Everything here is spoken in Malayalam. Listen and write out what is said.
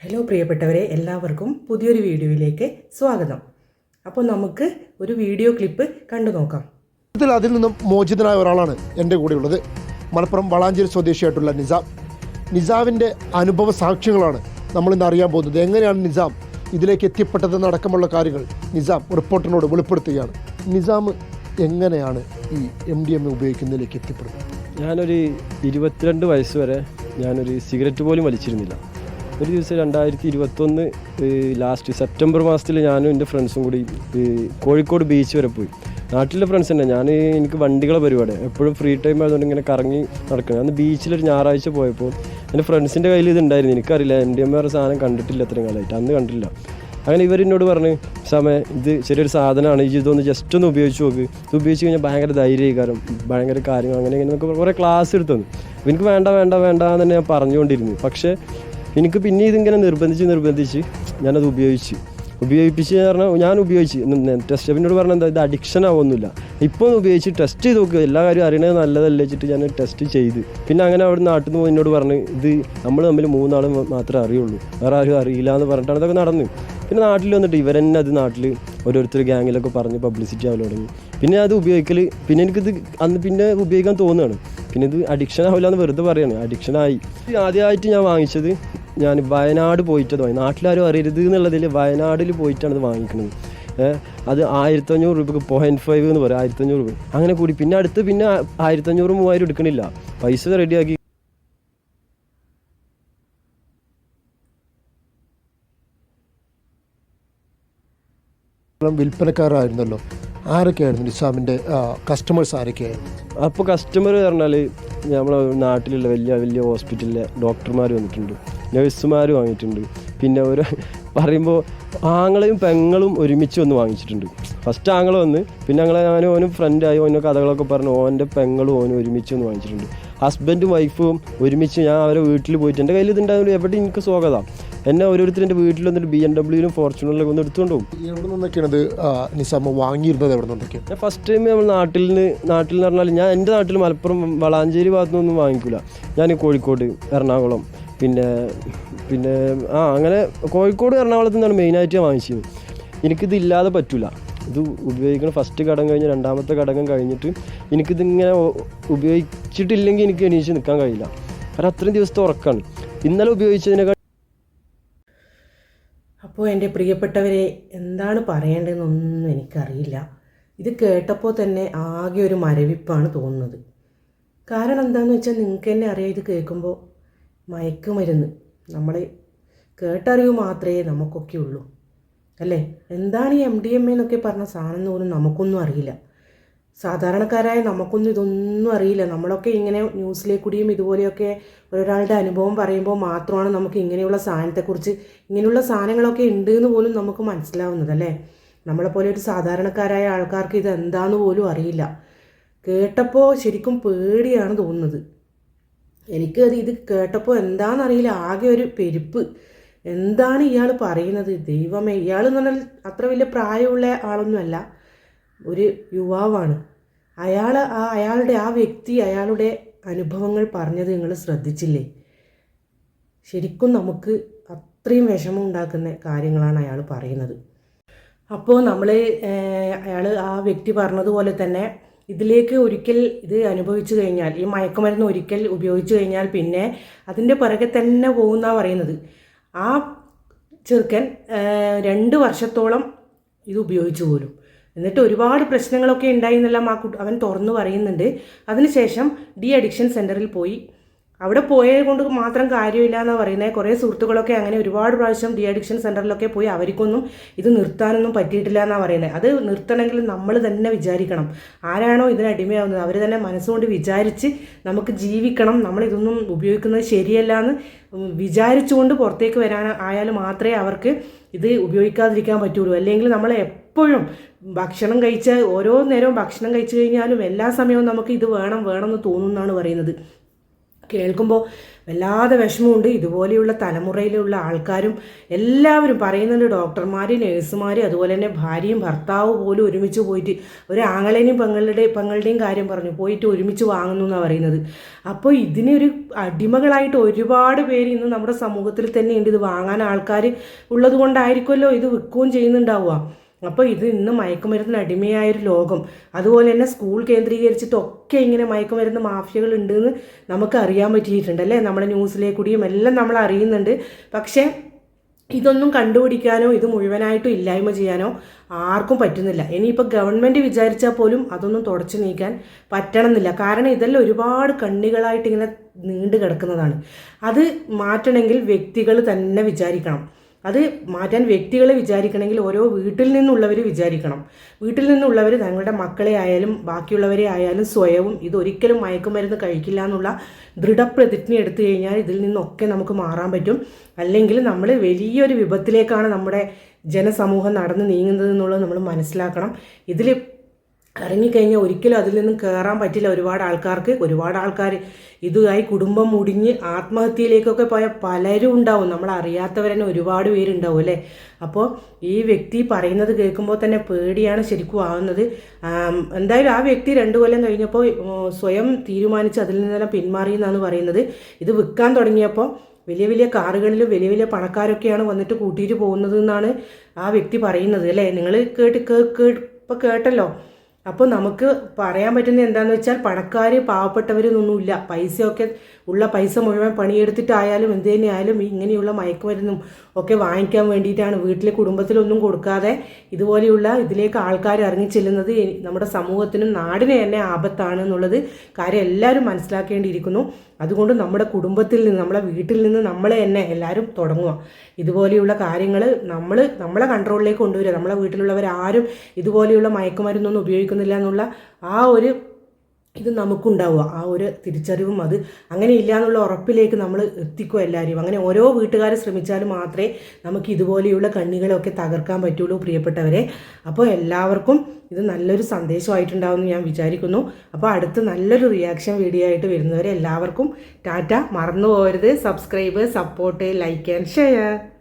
ഹലോ പ്രിയപ്പെട്ടവരെ എല്ലാവർക്കും പുതിയൊരു വീഡിയോയിലേക്ക് സ്വാഗതം. അപ്പോൾ നമുക്ക് ഒരു വീഡിയോ ക്ലിപ്പ് കണ്ടു നോക്കാം. ഇതിൽ അതിൽ നിന്നും മോചിതനായ ഒരാളാണ് എന്റെ കൂടെയുള്ളത്. മലപ്പുറം വളാഞ്ചേരി സ്വദേശിയായിട്ടുള്ള നിസാം. നിസാമിന്റെ അനുഭവ സാക്ഷ്യങ്ങളാണ് നമ്മളിന്ന് അറിയാൻ പോകുന്നത്. എങ്ങനെയാണ് നിസാം ഇതിലേക്ക് എത്തിപ്പെട്ടതെന്നടക്കമുള്ള കാര്യങ്ങൾ നിസാം റിപ്പോർട്ടറിനോട് വെളിപ്പെടുത്തുകയാണ്. നിസാം എങ്ങനെയാണ് ഈ എം ഡി എം എ ഉപയോഗിക്കുന്നതിലേക്ക് എത്തിപ്പെടുന്നത്? ഞാനൊരു ഇരുപത്തിരണ്ട് വയസ്സ് വരെ ഞാനൊരു സിഗരറ്റ് പോലും വലിച്ചിരുന്നില്ല. ഒരു ദിവസം രണ്ടായിരത്തി ഇരുപത്തൊന്ന് ലാസ്റ്റ് സെപ്റ്റംബർ മാസത്തിൽ ഞാനും എന്റെ ഫ്രണ്ട്സും കൂടി കോഴിക്കോട് ബീച്ച് വരെ പോയി. നാട്ടിലെ ഫ്രണ്ട്സ് തന്നെ. ഞാൻ എനിക്ക് വണ്ടികളെ പരിപാടി. എപ്പോഴും ഫ്രീ ടൈം ആയതുകൊണ്ട് ഇങ്ങനെ കറങ്ങി നടക്കണം. അന്ന് ബീച്ചിലൊരു ഞായറാഴ്ച പോയപ്പോൾ എന്റെ ഫ്രണ്ട്സിന്റെ കയ്യിൽ ഇതുണ്ടായിരുന്നു എനിക്കറിയില്ല എം ഡി എം ആർ സാധനം കണ്ടിട്ടില്ല അത്രയും കാലമായിട്ട്. അന്ന് കണ്ടില്ല അങ്ങനെ ഇവരെന്നോട് പറഞ്ഞ് സമയം ഇത് ചെറിയൊരു സാധനമാണ്. ഈ ഇതൊന്ന് ജസ്റ്റ് ഒന്ന് ഉപയോഗിച്ച് നോക്ക്. ഇത് ഉപയോഗിച്ച് കഴിഞ്ഞാൽ ഭയങ്കര ധൈര്യകാരം ഭയങ്കര കാര്യങ്ങൾ അങ്ങനെ ഇങ്ങനെ കുറേ ക്ലാസ് എടുത്തു എനിക്ക് വേണ്ട വേണ്ട വേണ്ട എന്ന് തന്നെ ഞാൻ പറഞ്ഞുകൊണ്ടിരുന്നു. പക്ഷേ എനിക്ക് പിന്നെ ഇതിങ്ങനെ നിർബന്ധിച്ച് നിർബന്ധിച്ച് ഞാനത് ഉപയോഗിച്ച്. ഉപയോഗിപ്പിച്ച് പറഞ്ഞാൽ ഞാൻ ഉപയോഗിച്ച്. ടെസ്റ്റ് ഷെഫിനോട് പറഞ്ഞാൽ എന്താ ഇത് അഡിക്ഷൻ ആവുമൊന്നുമില്ല ഇപ്പോൾ ഉപയോഗിച്ച് ടെസ്റ്റ് ചെയ്ത് നോക്കുക എല്ലാ കാര്യവും അറിയണത് നല്ലതല്ലേ വെച്ചിട്ട് ഞാൻ ടെസ്റ്റ് ചെയ്ത്. പിന്നെ അങ്ങനെ അവിടെ നാട്ടിൽ നിന്ന് എന്നോട് പറഞ്ഞു ഇത് നമ്മൾ തമ്മിൽ മൂന്നാളും മാത്രമേ അറിയുള്ളൂ. വേറെ ആരും അറിയില്ല എന്ന് പറഞ്ഞിട്ടാണ് അതൊക്കെ നടന്നു. പിന്നെ നാട്ടിൽ വന്നിട്ട് ഇവരെന്നെ അത് നാട്ടിൽ ഓരോരുത്തർ ഗ്യാങ്ങിലൊക്കെ പറഞ്ഞ് പബ്ലിസിറ്റി ആവാൻ തുടങ്ങി. പിന്നെ അത് ഉപയോഗിക്കൽ പിന്നെ എനിക്കിത് അന്ന് പിന്നെ ഉപയോഗിക്കാൻ തോന്നുകയാണ് പിന്നെ ഇത് അഡിക്ഷൻ ആവില്ല എന്ന് വെറുതെ പറയാണ്. അഡിക്ഷൻ ആയി. ആദ്യമായിട്ട് ഞാൻ വാങ്ങിച്ചത് ഞാൻ വയനാട് പോയിട്ടത് വാങ്ങി. നാട്ടിലാരും അറിയരുത് എന്നുള്ളതിൽ വയനാടിൽ പോയിട്ടാണ് ഇത് വാങ്ങിക്കുന്നത് അത് ആയിരത്തഞ്ഞൂറ് രൂപക്ക് പോയിന്റ് ഫൈവ് എന്ന് പറയും ആയിരത്തഞ്ഞൂറ് രൂപ. അങ്ങനെ കൂടി. പിന്നെ അടുത്ത് പിന്നെ ആയിരത്തഞ്ഞൂറ് മൂവായിരം എടുക്കണില്ല. പൈസ റെഡിയാക്കി വിൽപ്പനക്കാരായിരുന്നല്ലോ. ആരൊക്കെയായിരുന്നു നിസാമിന്റെ കസ്റ്റമേഴ്സ് ആരൊക്കെയായിരുന്നു അപ്പോൾ കസ്റ്റമർ പറഞ്ഞാൽ നമ്മളെ നാട്ടിലുള്ള വലിയ വലിയ ഹോസ്പിറ്റലിലെ ഡോക്ടർമാർ വന്നിട്ടുണ്ട്. നഴ്സുമാർ വാങ്ങിയിട്ടുണ്ട്. പിന്നെ ഒരു പറയുമ്പോൾ ആങ്ങളെയും പെങ്ങളും ഒരുമിച്ച് വന്ന് വാങ്ങിച്ചിട്ടുണ്ട്. ഫസ്റ്റ് ആങ്ങൾ വന്ന് പിന്നെ ഞങ്ങളെ ഞാനും ഓനും ഫ്രണ്ടായി ഓനോ കഥകളൊക്കെ പറഞ്ഞു ഓന്റെ പെങ്ങളും ഓനും ഒരുമിച്ച് വന്ന് വാങ്ങിച്ചിട്ടുണ്ട്. ഹസ്ബൻഡും വൈഫും ഒരുമിച്ച് ഞാൻ അവരെ വീട്ടിൽ പോയിട്ട് എന്റെ കയ്യിൽ ഇതുണ്ടായിരുന്നു എവിടെ എനിക്ക് സ്വാഗതം. എന്നെ ഓരോരുത്തർ എന്റെ വീട്ടിൽ വന്നിട്ട് ബി എം ഡബ്ല്യൂയിലും ഫോർച്യൂണറിലൊക്കെ ഒന്ന് എടുത്തുകൊണ്ട് പോകും എവിടെ നിന്നൊക്കെയാണ് ഇത് ആ, വാങ്ങിയിരുന്നത്? എവിടെ നിന്നൊക്കെ ഞാൻ ഫസ്റ്റ് ടൈം നമ്മൾ നാട്ടിൽ നിന്ന് നാട്ടിൽ നിന്ന് പറഞ്ഞാൽ ഞാൻ എന്റെ നാട്ടിൽ മലപ്പുറം വളാഞ്ചേരി ഭാഗത്തു നിന്നൊന്നും വാങ്ങിക്കില്ല ഞാൻ കോഴിക്കോട് എറണാകുളം പിന്നെ പിന്നെ ആ അങ്ങനെ കോഴിക്കോട് എറണാകുളത്ത് നിന്നാണ് മെയിനായിട്ട് ഞാൻ വാങ്ങിച്ചത്. എനിക്കിത് ഇല്ലാതെ പറ്റില്ല ഇത് ഉപയോഗിക്കണം ഫസ്റ്റ് ഘടകം കഴിഞ്ഞ് രണ്ടാമത്തെ ഘടകം കഴിഞ്ഞിട്ട് എനിക്കിതിങ്ങനെ ഉപയോഗിച്ചിട്ടില്ലെങ്കിൽ എനിക്ക് എണീച്ച് നിൽക്കാൻ കഴിയില്ല. കാരണം അത്രയും ദിവസത്തെ ഉറക്കാണ്. ഇന്നലെ ഉപയോഗിച്ചതിനേക്കാൾ അപ്പോൾ എന്റെ പ്രിയപ്പെട്ടവരെ എന്താണ് പറയേണ്ടതെന്നൊന്നും എനിക്കറിയില്ല. ഇത് കേട്ടപ്പോൾ തന്നെ ആകെ ഒരു മരവിപ്പാണ് തോന്നുന്നത്. കാരണം എന്താണെന്ന് വെച്ചാൽ നിങ്ങൾക്ക് തന്നെ അറിയാം ഇത് കേൾക്കുമ്പോൾ മയക്കുമരുന്ന്. നമ്മൾ കേട്ടറിവ് മാത്രമേ നമുക്കൊക്കെ ഉള്ളൂ. അല്ലേ? എന്താണ് ഈ എം ഡി എം എ എന്നൊക്കെ പറഞ്ഞ സാധനം എന്ന് പോലും നമുക്കൊന്നും അറിയില്ല. സാധാരണക്കാരായ നമുക്കൊന്നും ഇതൊന്നും അറിയില്ല. നമ്മളൊക്കെ ഇങ്ങനെ ന്യൂസിലെ കൂടിയും ഇതുപോലെയൊക്കെ ഒരാളുടെ അനുഭവം പറയുമ്പോൾ മാത്രമാണ് നമുക്ക് ഇങ്ങനെയുള്ള സാധനത്തെക്കുറിച്ച് ഇങ്ങനെയുള്ള സാധനങ്ങളൊക്കെ ഉണ്ട് എന്ന് പോലും നമുക്ക് മനസ്സിലാവുന്നത് അല്ലേ? നമ്മളെപ്പോലെ ഒരു സാധാരണക്കാരായ ആൾക്കാർക്ക് ഇത് എന്താണെന്ന് പോലും അറിയില്ല. കേട്ടപ്പോൾ ശരിക്കും പേടിയാണ് തോന്നുന്നത്. എനിക്ക് അത് ഇത് കേട്ടപ്പോൾ എന്താണെന്നറിയില്ല ആകെ ഒരു പെരുപ്പ്. എന്താണ് ഇയാൾ പറയുന്നത്? ദൈവമേ ഇയാൾ എന്ന് പറഞ്ഞാൽ അത്ര വലിയ പ്രായമുള്ള ആളൊന്നുമല്ല ഒരു യുവാവാണ്. അയാൾ ആ അയാളുടെ ആ വ്യക്തി അയാളുടെ അനുഭവങ്ങൾ പറഞ്ഞത് നിങ്ങൾ ശ്രദ്ധിച്ചില്ലേ? ശരിക്കും നമുക്ക് അത്രയും വിഷമം ഉണ്ടാക്കുന്ന കാര്യങ്ങളാണ് അയാൾ പറയുന്നത്. അപ്പോൾ നമ്മൾ അയാൾ ആ വ്യക്തി പറഞ്ഞതുപോലെ തന്നെ ഇതിലേക്ക് ഒരിക്കൽ ഇത് അനുഭവിച്ചു കഴിഞ്ഞാൽ ഈ മയക്കുമരുന്ന് ഒരിക്കൽ ഉപയോഗിച്ചു കഴിഞ്ഞാൽ പിന്നെ അതിന്റെ പുറകെ തന്നെ പോകുന്ന പറയുന്നത്. ആ ചെറുക്കൻ രണ്ട് വർഷത്തോളം ഇത് ഉപയോഗിച്ചു പോലും. എന്നിട്ട് ഒരുപാട് പ്രശ്നങ്ങളൊക്കെ ഉണ്ടായി എന്നെല്ലാം ആ അവൻ തുറന്നു പറയുന്നുണ്ട്. അതിനുശേഷം ഡി അഡിക്ഷൻ സെന്ററിൽ പോയി. അവിടെ പോയത് കൊണ്ട് മാത്രം കാര്യമില്ല എന്നാണ് പറയുന്നത് കുറേ സുഹൃത്തുക്കളൊക്കെ അങ്ങനെ ഒരുപാട് പ്രാവശ്യം ഡി അഡിക്ഷൻ സെന്ററിലൊക്കെ പോയി അവർക്കൊന്നും ഇത് നിർത്താനൊന്നും പറ്റിയിട്ടില്ല എന്നാണ് പറയുന്നത് അത് നിർത്തണമെങ്കിൽ നമ്മൾ തന്നെ വിചാരിക്കണം. ആരാണോ ഇതിന് അടിമയാവുന്നത്? അവർ തന്നെ മനസ്സുകൊണ്ട് വിചാരിച്ച് നമുക്ക് ജീവിക്കണം. നമ്മൾ ഇതൊന്നും ഉപയോഗിക്കുന്നത് ശരിയല്ല എന്ന് വിചാരിച്ചുകൊണ്ട് പുറത്തേക്ക് വരാൻ ആയാൽ മാത്രമേ അവർക്ക് ഇത് ഉപയോഗിക്കാതിരിക്കാൻ പറ്റുള്ളൂ. അല്ലെങ്കിൽ നമ്മൾ എപ്പോഴും ഭക്ഷണം കഴിച്ച ഓരോ നേരവും ഭക്ഷണം കഴിച്ചു കഴിഞ്ഞാലും എല്ലാ സമയവും നമുക്ക് ഇത് വേണം വേണം എന്ന് തോന്നുന്നതാണ് പറയുന്നത്. കേൾക്കുമ്പോൾ വല്ലാതെ വിഷമമുണ്ട്. ഇതുപോലെയുള്ള തലമുറയിലുള്ള ആൾക്കാരും എല്ലാവരും പറയുന്നുണ്ട് ഡോക്ടർമാർ നേഴ്സുമാർ അതുപോലെ തന്നെ ഭാര്യയും ഭർത്താവ് പോലും ഒരുമിച്ച് പോയിട്ട് ഒരു ആങ്ങളേനെയും പെങ്ങളുടെ പെങ്ങളുടെയും കാര്യം പറഞ്ഞു. പോയിട്ട് ഒരുമിച്ച് വാങ്ങുന്നു എന്നാണ് പറയുന്നത്. അപ്പോൾ ഇതിനൊരു അടിമകളായിട്ട് ഒരുപാട് പേര് ഇന്ന് നമ്മുടെ സമൂഹത്തിൽ തന്നെ ഉണ്ട് ഇത് വാങ്ങാൻ ആൾക്കാർ ഉള്ളത് കൊണ്ടായിരിക്കുമല്ലോ ഇത് വിൽക്കുകയും ചെയ്യുന്നുണ്ടാവുക. അപ്പോൾ ഇത് ഇന്ന് മയക്കുമരുന്നിന് അടിമയായ ഒരു ലോകം. അതുപോലെ തന്നെ സ്കൂൾ കേന്ദ്രീകരിച്ചിട്ടൊക്കെ ഇങ്ങനെ മയക്കുമരുന്ന് മാഫിയകൾ ഉണ്ടെന്ന് നമുക്ക് അറിയാൻ പറ്റിയിട്ടുണ്ട് അല്ലേ? നമ്മുടെ ന്യൂസിലെ കൂടിയും എല്ലാം നമ്മൾ അറിയുന്നുണ്ട്. പക്ഷേ ഇതൊന്നും കണ്ടുപിടിക്കാനോ ഇത് മുഴുവനായിട്ടും ഇല്ലായ്മ ചെയ്യാനോ ആർക്കും പറ്റുന്നില്ല. ഇനിയിപ്പോൾ ഗവൺമെന്റ് വിചാരിച്ചാൽ പോലും അതൊന്നും തുടച്ചു നീക്കാൻ പറ്റണമെന്നില്ല. കാരണം ഇതെല്ലാം ഒരുപാട് കണ്ണികളായിട്ട് ഇങ്ങനെ നീണ്ടു കിടക്കുന്നതാണ്. അത് മാറ്റണമെങ്കിൽ വ്യക്തികൾ തന്നെ വിചാരിക്കണം. അത് മാറ്റാൻ വ്യക്തികളെ വിചാരിക്കണമെങ്കിൽ ഓരോ വീട്ടിൽ നിന്നുള്ളവർ വിചാരിക്കണം. വീട്ടിൽ നിന്നുള്ളവർ തങ്ങളുടെ മക്കളെ ആയാലും ബാക്കിയുള്ളവരെ ആയാലും സ്വയവും ഇതൊരിക്കലും മയക്കുമരുന്ന് കഴിക്കില്ല എന്നുള്ള ദൃഢപ്രതിജ്ഞ എടുത്തു കഴിഞ്ഞാൽ ഇതിൽ നിന്നൊക്കെ നമുക്ക് മാറാൻ പറ്റും. അല്ലെങ്കിൽ നമ്മൾ വലിയൊരു വിപത്തിലേക്കാണ് നമ്മുടെ ജനസമൂഹം നടന്നു നീങ്ങുന്നത് എന്നുള്ളത് നമ്മൾ മനസ്സിലാക്കണം. ഇതിൽ ഇറങ്ങിക്കഴിഞ്ഞാൽ ഒരിക്കലും അതിൽ നിന്നും കയറാൻ പറ്റില്ല. ഒരുപാട് ആൾക്കാർക്ക് ഒരുപാട് ആൾക്കാർ ഇതുമായി കുടുംബം മുടിഞ്ഞ് ആത്മഹത്യയിലേക്കൊക്കെ പോയ പലരും ഉണ്ടാവും. നമ്മൾ അറിയാത്തവർ തന്നെ ഒരുപാട് പേരുണ്ടാവും അല്ലേ? അപ്പോൾ ഈ വ്യക്തി പറയുന്നത് കേൾക്കുമ്പോൾ തന്നെ പേടിയാണ് ശരിക്കും ആവുന്നത്. എന്തായാലും ആ വ്യക്തി രണ്ടു കൊല്ലം കഴിഞ്ഞപ്പോൾ സ്വയം തീരുമാനിച്ച് അതിൽ നിന്നെല്ലാം പിന്മാറി എന്നാണ് പറയുന്നത്. ഇത് വിൽക്കാൻ തുടങ്ങിയപ്പോൾ വലിയ വലിയ കാറുകളിൽ വലിയ വലിയ പണക്കാരൊക്കെയാണ് വന്നിട്ട് കൂട്ടിയിട്ട് പോകുന്നത് എന്നാണ് ആ വ്യക്തി പറയുന്നത് അല്ലേ? നിങ്ങൾ കേട്ട് കേ കേ- ഇപ്പം കേട്ടല്ലോ. അപ്പോൾ നമുക്ക് പറയാൻ പറ്റുന്ന എന്താണെന്ന് വെച്ചാൽ പണക്കാർ പാവപ്പെട്ടവരെന്നൊന്നുമില്ല പൈസയൊക്കെ ഉള്ള പൈസ മുഴുവൻ പണിയെടുത്തിട്ടായാലും എന്ത് തന്നെയായാലും ഇങ്ങനെയുള്ള മയക്കുമരുന്നും ഒക്കെ വാങ്ങിക്കാൻ വേണ്ടിയിട്ടാണ് വീട്ടിലെ കുടുംബത്തിലൊന്നും കൊടുക്കാതെ ഇതുപോലെയുള്ള ഇതിലേക്ക് ആൾക്കാർ ഇറങ്ങി ചെല്ലുന്നത് നമ്മുടെ സമൂഹത്തിനും നാടിനെ തന്നെ ആപത്താണ് എന്നുള്ളത് കാര്യം എല്ലാവരും മനസ്സിലാക്കേണ്ടിയിരിക്കുന്നു. അതുകൊണ്ട് നമ്മുടെ കുടുംബത്തിൽ നിന്ന് നമ്മളെ വീട്ടിൽ നിന്ന് നമ്മളെ തന്നെ എല്ലാവരും തുടങ്ങുക. ഇതുപോലെയുള്ള കാര്യങ്ങൾ നമ്മൾ നമ്മളെ കൺട്രോളിലേക്ക് കൊണ്ടുവരിക. നമ്മളെ വീട്ടിലുള്ളവരാരും ഇതുപോലെയുള്ള മയക്കുമരുന്നൊന്നും ഉപയോഗിക്കുന്നില്ല എന്നുള്ള ആ ഒരു ഇത് നമുക്കുണ്ടാവുക. ആ ഒരു തിരിച്ചറിവും അത് അങ്ങനെ ഇല്ല എന്നുള്ള ഉറപ്പിലേക്ക് നമ്മൾ എത്തിക്കുക എല്ലാവരെയും അങ്ങനെ ഓരോ വീട്ടുകാർ ശ്രമിച്ചാൽ മാത്രമേ നമുക്ക് ഇതുപോലെയുള്ള കണ്ണികളൊക്കെ തകർക്കാൻ പറ്റുള്ളൂ പ്രിയപ്പെട്ടവരെ. അപ്പോൾ എല്ലാവർക്കും ഇത് നല്ലൊരു സന്ദേശമായിട്ടുണ്ടാവുമെന്ന് ഞാൻ വിചാരിക്കുന്നു. അപ്പോൾ അടുത്ത് നല്ലൊരു റിയാക്ഷൻ വീഡിയോ ആയിട്ട് വരുന്നവരെ എല്ലാവർക്കും ടാറ്റ. മറന്നു പോകരുത് subscribe support like and share